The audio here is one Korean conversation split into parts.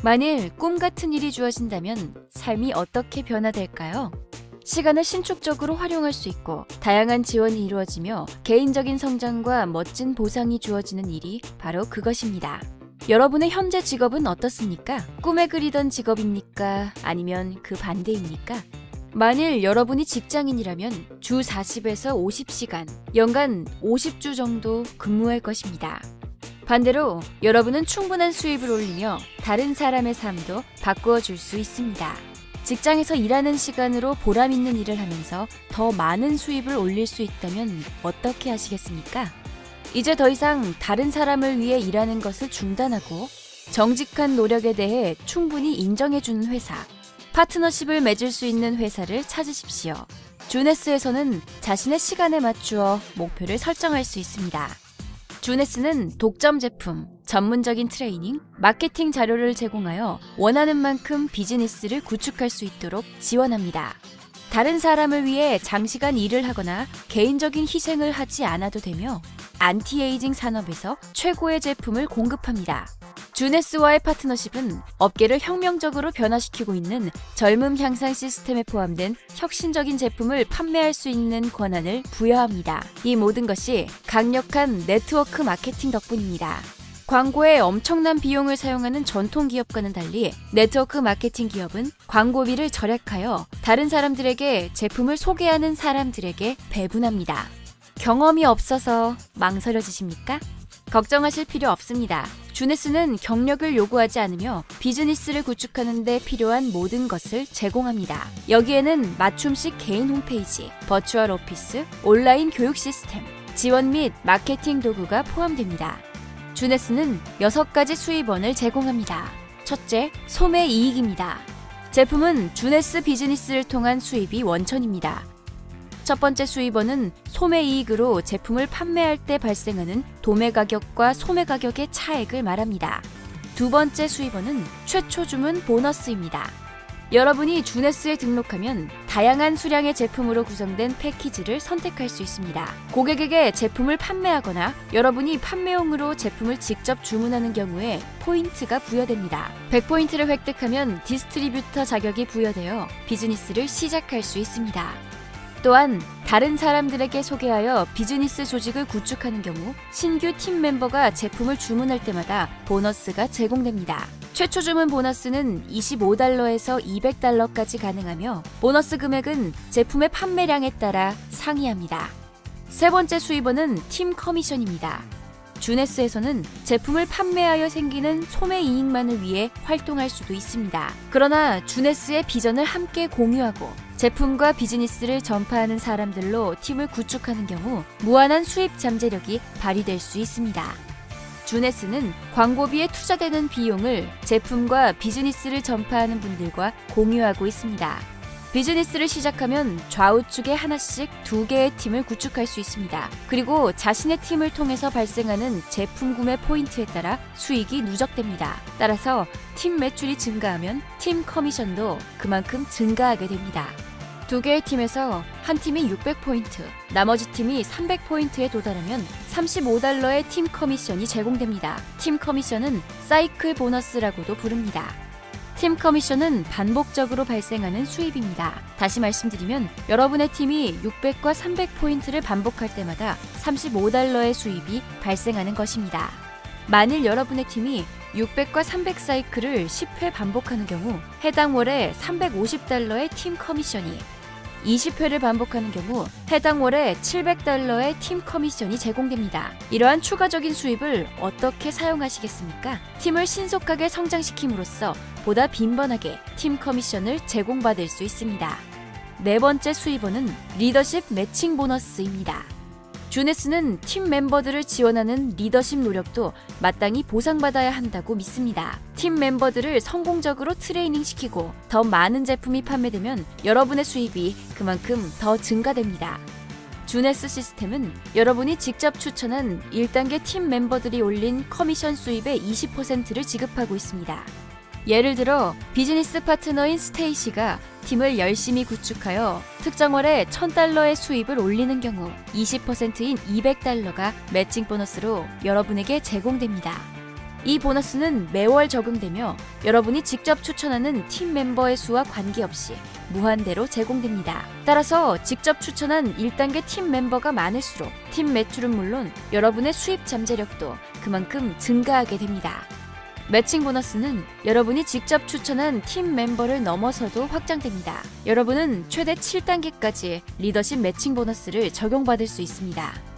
만일 꿈 같은 일이 주어진다면 삶이 어떻게 변화될까요? 시간을 신축적으로 활용할 수 있고 다양한 지원이 이루어지며 개인적인 성장과 멋진 보상이 주어지는 일이 바로 그것입니다. 여러분의 현재 직업은 어떻습니까? 꿈에 그리던 직업입니까? 아니면 그 반대입니까? 만일 여러분이 직장인이라면 주 40에서 50시간, 연간 50주 정도 근무할 것입니다. 반대로 여러분은 충분한 수입을 올리며 다른 사람의 삶도 바꾸어 줄 수 있습니다. 직장에서 일하는 시간으로 보람 있는 일을 하면서 더 많은 수입을 올릴 수 있다면 어떻게 하시겠습니까? 이제 더 이상 다른 사람을 위해 일하는 것을 중단하고 정직한 노력에 대해 충분히 인정해주는 회사, 파트너십을 맺을 수 있는 회사를 찾으십시오. 주네스에서는 자신의 시간에 맞추어 목표를 설정할 수 있습니다. 주네스는 독점 제품, 전문적인 트레이닝, 마케팅 자료를 제공하여 원하는 만큼 비즈니스를 구축할 수 있도록 지원합니다. 다른 사람을 위해 장시간 일을 하거나 개인적인 희생을 하지 않아도 되며 안티에이징 산업에서 최고의 제품을 공급합니다. 주네스와의 파트너십은 업계를 혁명적으로 변화시키고 있는 젊음 향상 시스템에 포함된 혁신적인 제품을 판매할 수 있는 권한을 부여합니다. 이 모든 것이 강력한 네트워크 마케팅 덕분입니다. 광고에 엄청난 비용을 사용하는 전통 기업과는 달리 네트워크 마케팅 기업은 광고비를 절약하여 다른 사람들에게 제품을 소개하는 사람들에게 배분합니다. 경험이 없어서 망설여지십니까? 걱정하실 필요 없습니다. 주네스는 경력을 요구하지 않으며 비즈니스를 구축하는 데 필요한 모든 것을 제공합니다. 여기에는 맞춤식 개인 홈페이지, 버추얼 오피스, 온라인 교육 시스템, 지원 및 마케팅 도구가 포함됩니다. 주네스는 6가지 수입원을 제공합니다. 첫째, 소매 이익입니다. 제품은 주네스 비즈니스를 통한 수입이 원천입니다. 첫 번째 수입원은 소매 이익으로 제품을 판매할 때 발생하는 도매 가격과 소매 가격의 차액을 말합니다. 두 번째 수입원은 최초 주문 보너스입니다. 여러분이 주네스에 등록하면 다양한 수량의 제품으로 구성된 패키지를 선택할 수 있습니다. 고객에게 제품을 판매하거나 여러분이 판매용으로 제품을 직접 주문하는 경우에 포인트가 부여됩니다. 100포인트를 획득하면 디스트리뷰터 자격이 부여되어 비즈니스를 시작할 수 있습니다. 또한 다른 사람들에게 소개하여 비즈니스 조직을 구축하는 경우 신규 팀 멤버가 제품을 주문할 때마다 보너스가 제공됩니다. 최초 주문 보너스는 25달러에서 200달러까지 가능하며 보너스 금액은 제품의 판매량에 따라 상이합니다. 세 번째 수입원은 팀 커미션입니다. 주네스에서는 제품을 판매하여 생기는 소매 이익만을 위해 활동할 수도 있습니다. 그러나 주네스의 비전을 함께 공유하고 제품과 비즈니스를 전파하는 사람들로 팀을 구축하는 경우 무한한 수입 잠재력이 발휘될 수 있습니다. 주네스는 광고비에 투자되는 비용을 제품과 비즈니스를 전파하는 분들과 공유하고 있습니다. 비즈니스를 시작하면 좌우측에 하나씩 두 개의 팀을 구축할 수 있습니다. 그리고 자신의 팀을 통해서 발생하는 제품 구매 포인트에 따라 수익이 누적됩니다. 따라서 팀 매출이 증가하면 팀 커미션도 그만큼 증가하게 됩니다. 두 개의 팀에서 한 팀이 600포인트, 나머지 팀이 300포인트에 도달하면 35달러의 팀 커미션이 제공됩니다. 팀 커미션은 사이클 보너스라고도 부릅니다. 팀 커미션은 반복적으로 발생하는 수입입니다. 다시 말씀드리면 여러분의 팀이 600과 300포인트를 반복할 때마다 35달러의 수입이 발생하는 것입니다. 만일 여러분의 팀이 600과 300 사이클을 10회 반복하는 경우 해당 월에 350달러의 팀 커미션이 20회를 반복하는 경우 해당 월에 700달러의 팀 커미션이 제공됩니다. 이러한 추가적인 수입을 어떻게 사용하시겠습니까? 팀을 신속하게 성장시킴으로써 보다 빈번하게 팀 커미션을 제공받을 수 있습니다. 네 번째 수입원은 리더십 매칭 보너스입니다. 주네스는 팀 멤버들을 지원하는 리더십 노력도 마땅히 보상받아야 한다고 믿습니다. 팀 멤버들을 성공적으로 트레이닝 시키고 더 많은 제품이 판매되면 여러분의 수입이 그만큼 더 증가됩니다. 주네스 시스템은 여러분이 직접 추천한 1단계 팀 멤버들이 올린 커미션 수입의 20%를 지급하고 있습니다. 예를 들어 비즈니스 파트너인 스테이시가 팀을 열심히 구축하여 특정 월에 1000달러의 수입을 올리는 경우 20%인 200달러가 매칭 보너스로 여러분에게 제공됩니다. 이 보너스는 매월 적용되며 여러분이 직접 추천하는 팀 멤버의 수와 관계없이 무한대로 제공됩니다. 따라서 직접 추천한 1단계 팀 멤버가 많을수록 팀 매출은 물론 여러분의 수입 잠재력도 그만큼 증가하게 됩니다. 매칭 보너스는 여러분이 직접 추천한 팀 멤버를 넘어서도 확장됩니다. 여러분은 최대 7단계까지 리더십 매칭 보너스를 적용받을 수 있습니다.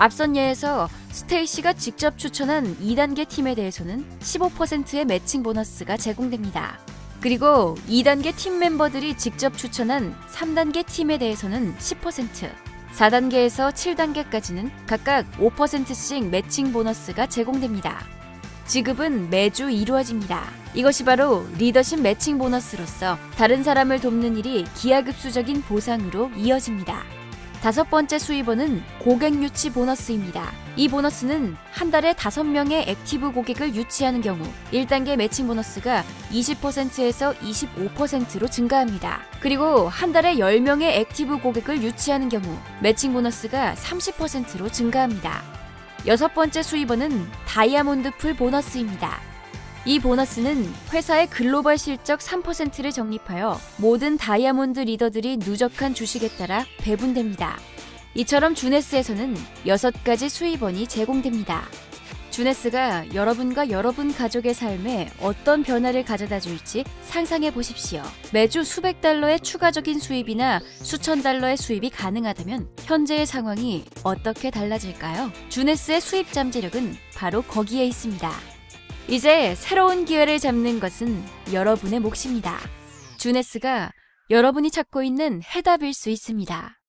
앞선 예에서 스테이시가 직접 추천한 2단계 팀에 대해서는 15%의 매칭 보너스가 제공됩니다. 그리고 2단계 팀 멤버들이 직접 추천한 3단계 팀에 대해서는 10%, 4단계에서 7단계까지는 각각 5%씩 매칭 보너스가 제공됩니다. 지급은 매주 이루어집니다. 이것이 바로 리더십 매칭 보너스로서 다른 사람을 돕는 일이 기하급수적인 보상으로 이어집니다. 다섯 번째 수입원은 고객 유치 보너스입니다. 이 보너스는 한 달에 다섯 명의 액티브 고객을 유치하는 경우 1단계 매칭 보너스가 20%에서 25%로 증가합니다. 그리고 한 달에 10명의 액티브 고객을 유치하는 경우 매칭 보너스가 30%로 증가합니다. 여섯 번째 수입원은 다이아몬드 풀 보너스입니다. 이 보너스는 회사의 글로벌 실적 3%를 적립하여 모든 다이아몬드 리더들이 누적한 주식에 따라 배분됩니다. 이처럼 주네스에서는 6가지 수입원이 제공됩니다. 주네스가 여러분과 여러분 가족의 삶에 어떤 변화를 가져다 줄지 상상해 보십시오. 매주 수백 달러의 추가적인 수입이나 수천 달러의 수입이 가능하다면 현재의 상황이 어떻게 달라질까요? 주네스의 수입 잠재력은 바로 거기에 있습니다. 이제 새로운 기회를 잡는 것은 여러분의 몫입니다. 주네스가 여러분이 찾고 있는 해답일 수 있습니다.